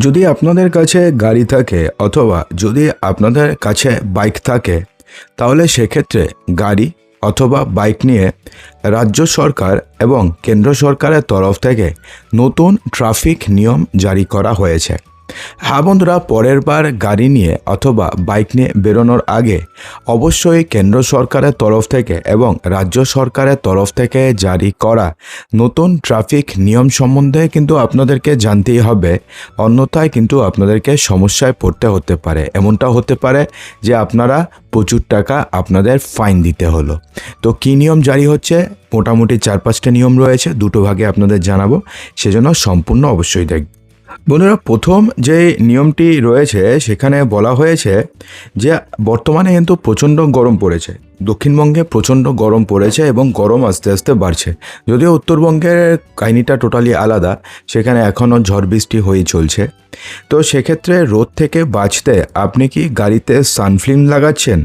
যদি আপনাদের কাছে গাড়ি থাকে অথবা যদি আপনাদের কাছে বাইক থাকে, তাহলে সেক্ষেত্রে গাড়ি অথবা বাইক নিয়ে রাজ্য সরকার এবং কেন্দ্র সরকারের তরফ থেকে নতুন ট্রাফিক নিয়ম জারি করা হয়েছে। হ্যাঁ বন্ধুরা, পরের বার গাড়ি নিয়ে অথবা বাইক নিয়ে বেরোনোর আগে অবশ্যই কেন্দ্র সরকারের তরফ থেকে এবং রাজ্য সরকারের তরফ থেকে জারি করা নতুন ট্রাফিক নিয়ম সম্বন্ধে কিন্তু আপনাদেরকে জানতেই হবে। অন্যথায় কিন্তু আপনাদেরকে সমস্যায় পড়তে হতে পারে। এমনটা হতে পারে যে আপনারা প্রচুর টাকা আপনাদের ফাইন দিতে হলো। তো কী নিয়ম জারি হচ্ছে? মোটামুটি চার পাঁচটা নিয়ম রয়েছে। দুটো ভাগে আপনাদের জানাব। সেজন্য সম্পূর্ণ অবশ্যই দেখবেন বন্ধুরা, প্রথম যে নিয়মটি রয়েছে, সেখানে বলা হয়েছে যে বর্তমানে কিন্তু প্রচণ্ড গরম পড়েছে। দক্ষিণবঙ্গে প্রচণ্ড গরম পড়েছে এবং গরম আস্তে আস্তে বাড়ছে। যদিও উত্তরবঙ্গের কাহিনিটা টোটালি আলাদা, সেখানে এখনও ঝড় বৃষ্টি হয়েই চলছে। তো সেক্ষেত্রে রোদ থেকে বাঁচতে আপনি কি গাড়িতে সানফিল্ম লাগাচ্ছেন?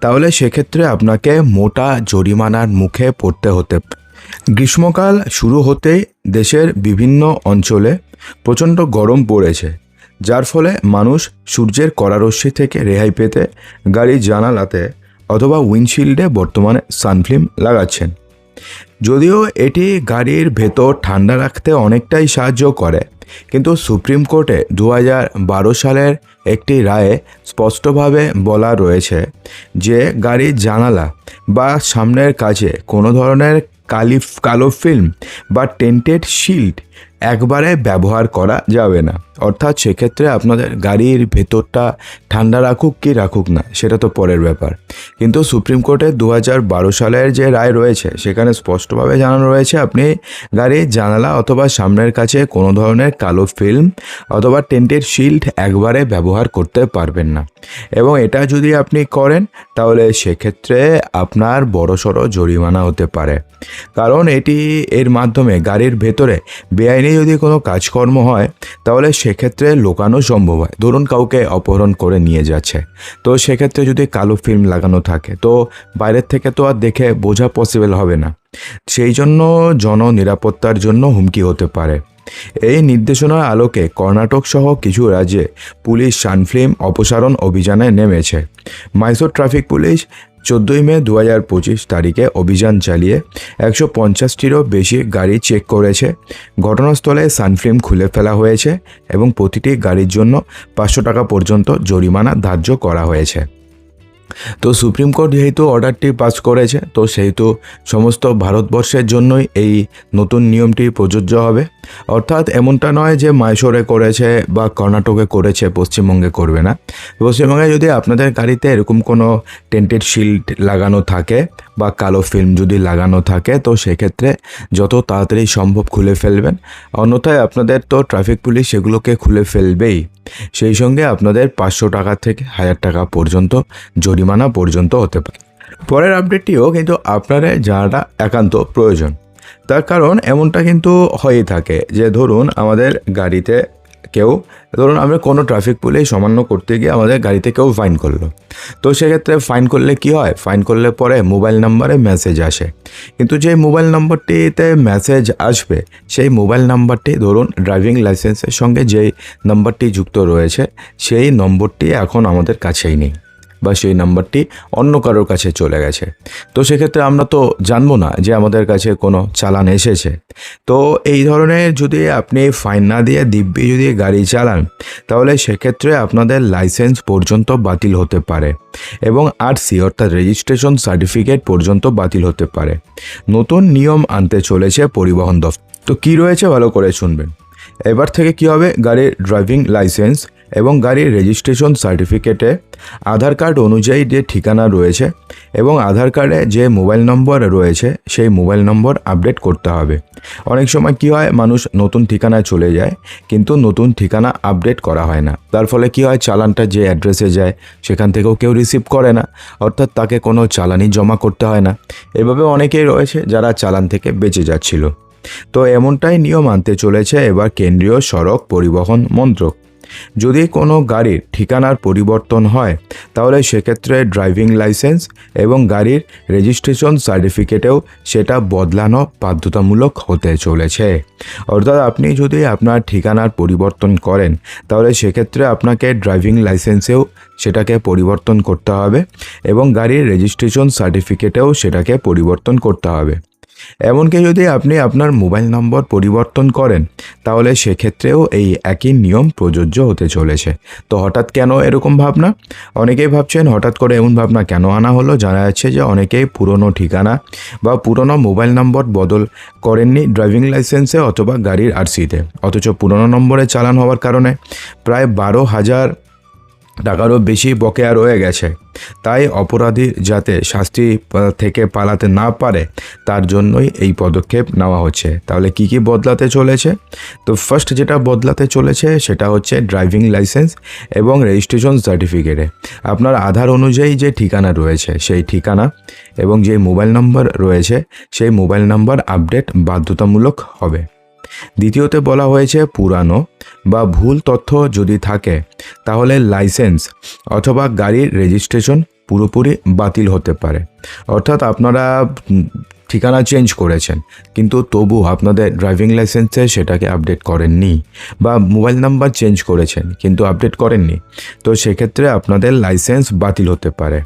তাহলে সেক্ষেত্রে আপনাকে মোটা জরিমানার মুখে পড়তে হতে। গ্রীষ্মকাল শুরু হতেই দেশের বিভিন্ন অঞ্চলে প্রচণ্ড গরম পড়েছে, যার ফলে মানুষ সূর্যের কড়ারশ্মি থেকে রেহাই পেতে গাড়ির জানালাতে অথবা উইন্ডশিল্ডে বর্তমানে সানফিল্ম লাগাচ্ছেন। যদিও এটি গাড়ির ভেতর ঠান্ডা রাখতে অনেকটাই সাহায্য করে, কিন্তু সুপ্রিম কোর্টে দু বারো সালের একটি রায়ে স্পষ্টভাবে বলা রয়েছে যে গাড়ির জানালা বা সামনের কাছে কোনো ধরনের কালি কালো ফিল্ম বা টেন্টেড শিল্ড একবারে ব্যবহার করা যাবে না। অর্থাৎ সেক্ষেত্রে আপনাদের গাড়ির ভেতরটা ঠান্ডা রাখুক কি রাখুক না, সেটা তো পরের ব্যাপার। কিন্তু সুপ্রিম কোর্টের দু বারো সালের যে রায় রয়েছে, সেখানে স্পষ্টভাবে জানানো রয়েছে আপনি গাড়ির জানালা অথবা সামনের কাছে কোনো ধরনের কালো ফিল্ম অথবা টেন্টেড শিল্ড একবারে ব্যবহার করতে পারবেন না। এবং এটা যদি আপনি করেন, তাহলে সেক্ষেত্রে আপনার বড়সড় জরিমানা হতে পারে। কারণ এটি এর মাধ্যমে গাড়ির ভেতরে বেআইনি যদি কোনো কাজকর্ম হয়, তাহলে সেক্ষেত্রে লোকানো সম্ভব হয়। ধরুন কাউকে অপহরণ করে নিয়ে যাচ্ছে। তো সেক্ষেত্রে যদি কালো ফিল্ম লাগানো থাকে, তো বাইরের থেকে তো আর দেখে বোঝা পসিবল হবে না। সেই জন্য জন নিরাপত্তার জন্য হুমকি হতে পারে। এই নির্দেশনার আলোকে কর্ণাটক সহ কিছু রাজ্যে পুলিশ সানফিল্ম অপসারণ অভিযানে নেমেছে। মাইসোর ট্রাফিক পুলিশ চোদ্দোই মে দু হাজার পঁচিশ তারিখে অভিযান চালিয়ে একশো পঞ্চাশটিরও বেশি গাড়ি চেক করেছে। ঘটনাস্থলে সানফিল্ম খুলে ফেলা হয়েছে এবং প্রতিটি গাড়ির জন্য পাঁচশো টাকা পর্যন্ত জরিমানা ধার্য করা হয়েছে। তো সুপ্রিম কোর্ট যেহেতু অর্ডারটি পাস করেছে, তো সেহেতু সমস্ত ভারতবর্ষের জন্যই এই নতুন নিয়মটি প্রযোজ্য হবে। অর্থাৎ এমনটা নয় যে মাইশোরে করেছে বা কর্ণাটকে করেছে, পশ্চিমবঙ্গে করবে না। পশ্চিমবঙ্গে যদি আপনাদের গাড়িতে এরকম কোনো টেন্টেড শিল্ড লাগানো থাকে বা কালো ফিল্ম যদি লাগানো থাকে, তো সেক্ষেত্রে যত তাড়াতাড়ি সম্ভব খুলে ফেলবেন। অন্যথায় আপনাদের তো ট্রাফিক পুলিশ সেগুলোকে খুলে ফেলবেই। সেই সঙ্গে আপনাদের পাঁচশো টাকা থেকে হাজার টাকা পর্যন্ত জরিমানা পর্যন্ত হতে পারে। পরের আপডেটটিও কিন্তু আপনারা জানাটা একান্ত প্রয়োজন। তার কারণ এমনটা কিন্তু হয়েই থাকে যে ধরুন আমাদের গাড়িতে কেউ, ধরুন আমরা কোনো ট্রাফিক পুলিশ সামান্য করতে গিয়ে আমাদের গাড়িতে কেউ ফাইন করল। তো সেক্ষেত্রে ফাইন করলে কি হয়? ফাইন করলে পরে মোবাইল নাম্বারে মেসেজ আসে। কিন্তু যে মোবাইল নম্বরটিতে মেসেজ আসবে, সেই মোবাইল নাম্বারটি ধরুন ড্রাইভিং লাইসেন্সের সঙ্গে যেই নাম্বারটি যুক্ত রয়েছে, সেই নম্বরটি এখন আমাদের কাছেই নেই। বা সেই নাম্বারটি অন্য কারোর কাছে চলে গেছে। তো সেক্ষেত্রে আমরা তো জানব না যে আমাদের কাছে কোনো চালান এসেছে। তো এই ধরনের যদি আপনি ফাইন না দিয়ে দিব্যি যদি গাড়ি চালান, তাহলে সেক্ষেত্রে আপনাদের লাইসেন্স পর্যন্ত বাতিল হতে পারে এবং আরসি অর্থাৎ রেজিস্ট্রেশন সার্টিফিকেট পর্যন্ত বাতিল হতে পারে। নতুন নিয়ম আনতে চলেছে পরিবহন দফতর। তো কী রয়েছে ভালো করে শুনবেন। এবার থেকে কি হবে? গাড়ির ড্রাইভিং লাইসেন্স এবং গাড়ির রেজিস্ট্রেশন সার্টিফিকেটে আধার কার্ড অনুযায়ী যে ঠিকানা রয়েছে এবং আধার কার্ডে যে মোবাইল নম্বর রয়েছে, সেই মোবাইল নম্বর আপডেট করতে হবে। অনেক সময় কি হয়, মানুষ নতুন ঠিকানায় চলে যায়, কিন্তু নতুন ঠিকানা আপডেট করা হয় না। তার ফলে কি হয়, চালানটা যে অ্যাড্রেসে যায়, সেখান থেকেও কেউ রিসিভ করে না, অর্থাৎ তাকে কোনো চালানি জমা করতে হয় না। এভাবে অনেকেই রয়েছে যারা চালান থেকে বেঁচে যাচ্ছিল। তো এমনটাই নিয়ম আনতে চলেছে এবার কেন্দ্রীয় সড়ক পরিবহন মন্ত্রক। যদি কোনো গাড়ির ঠিকানার পরিবর্তন হয়, তাহলে সেক্ষেত্রে ড্রাইভিং লাইসেন্স এবং গাড়ির রেজিস্ট্রেশন সার্টিফিকেটেও সেটা বদলানো বাধ্যতামূলক হতে চলেছে। অর্থাৎ আপনি যদি আপনার ঠিকানার পরিবর্তন করেন, তাহলে সেক্ষেত্রে আপনাকে ড্রাইভিং লাইসেন্সেও সেটাকে পরিবর্তন করতে হবে এবং গাড়ির রেজিস্ট্রেশন সার্টিফিকেটেও সেটাকে পরিবর্তন করতে হবে। এমনকি যদি আপনি আপনার মোবাইল নম্বর পরিবর্তন করেন, তাহলে সেক্ষেত্রেও এই একই নিয়ম প্রযোজ্য হতে চলেছে। তো হঠাৎ কেন এরকম ভাবনা? অনেকেই ভাবছেন, হঠাৎ করে এমন ভাবনা কেন আনা হলো? জানা যাচ্ছে যে অনেকেই পুরনো ঠিকানা বা পুরনো মোবাইল নম্বর বদল করেননি ড্রাইভিং লাইসেন্সে অথবা গাড়ির আরসিতে। অথচ পুরনো নম্বরে চালান হওয়ার কারণে প্রায় বারো হাজার টাকারও বেশি বকেয়া রয়ে গেছে। তাই অপরাধী যাতে শাস্তি থেকে পালাতে না পারে, তার জন্যই এই পদক্ষেপ নেওয়া হচ্ছে। তাহলে কি কি বদলাতে চলেছে? তো ফার্স্ট যেটা বদলাতে চলেছে, সেটা হচ্ছে ড্রাইভিং লাইসেন্স এবং রেজিস্ট্রেশন সার্টিফিকেটে আপনার আধার অনুযায়ী যে ঠিকানা রয়েছে, সেই ঠিকানা এবং যে মোবাইল নম্বর রয়েছে, সেই মোবাইল নাম্বার আপডেট বাধ্যতামূলক হবে। দ্বিতীয়তে বলা হয়েছে পুরানো বা ভুল তথ্য যদি থাকে, তাহলে লাইসেন্স অথবা গাড়ির রেজিস্ট্রেশন পুরোপুরি বাতিল হতে পারে। অর্থাৎ আপনারা ঠিকানা চেঞ্জ করেছেন, কিন্তু তবু আপনাদের ড্রাইভিং লাইসেন্সে সেটাকে আপডেট করেননি বা মোবাইল নাম্বার চেঞ্জ করেছেন, কিন্তু আপডেট করেননি। তো সেক্ষেত্রে আপনাদের লাইসেন্স বাতিল হতে পারে।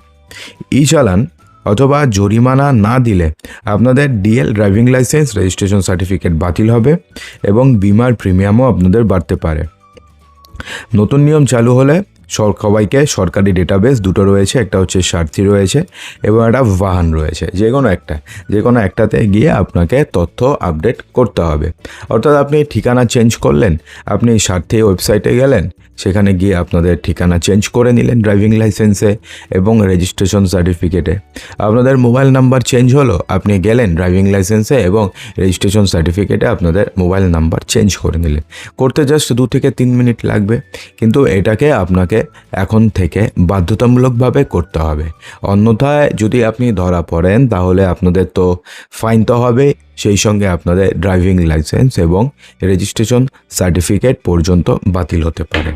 ই চালান অথবা জরিমানা না দিলে আপনাদের DL driving licence registration certificate বাতিল হবে এবং বিমার প্রিমিয়ামও আপনাদের বাড়তে পারে। নতুন নিয়ম চালু হলে সবাইকে সরকারি ডেটাবেস দুটো রয়েছে, একটা হচ্ছে স্বার্থী রয়েছে এবং একটা বাহান রয়েছে। যে কোনো একটা, যে কোনো একটাতে গিয়ে আপনাকে তথ্য আপডেট করতে হবে। অর্থাৎ আপনি ঠিকানা চেঞ্জ করলেন, আপনি স্বার্থী ওয়েবসাইটে গেলেন, সেখানে গিয়ে আপনাদের ঠিকানা চেঞ্জ করে নিলেন ড্রাইভিং লাইসেন্সে এবং রেজিস্ট্রেশন সার্টিফিকেটে আপনাদের মোবাইল নাম্বার চেঞ্জ হলো, আপনি গেলেন ড্রাইভিং লাইসেন্সে এবং রেজিস্ট্রেশন সার্টিফিকেটে আপনাদের মোবাইল নাম্বার চেঞ্জ করে নিলেন। করতে জাস্ট দু থেকে তিন মিনিট লাগবে, কিন্তু এটাকে আপনাকে এখন থেকে বাধ্যতামূলকভাবে করতে হবে। অন্যথায় যদি আপনি ধরা পড়েন, তাহলে আপনাদের তো ফাইন তো হবে। সেই সঙ্গে আপনাদের ড্রাইভিং লাইসেন্স এবং রেজিস্ট্রেশন সার্টিফিকেট পর্যন্ত বাতিল হতে পারে।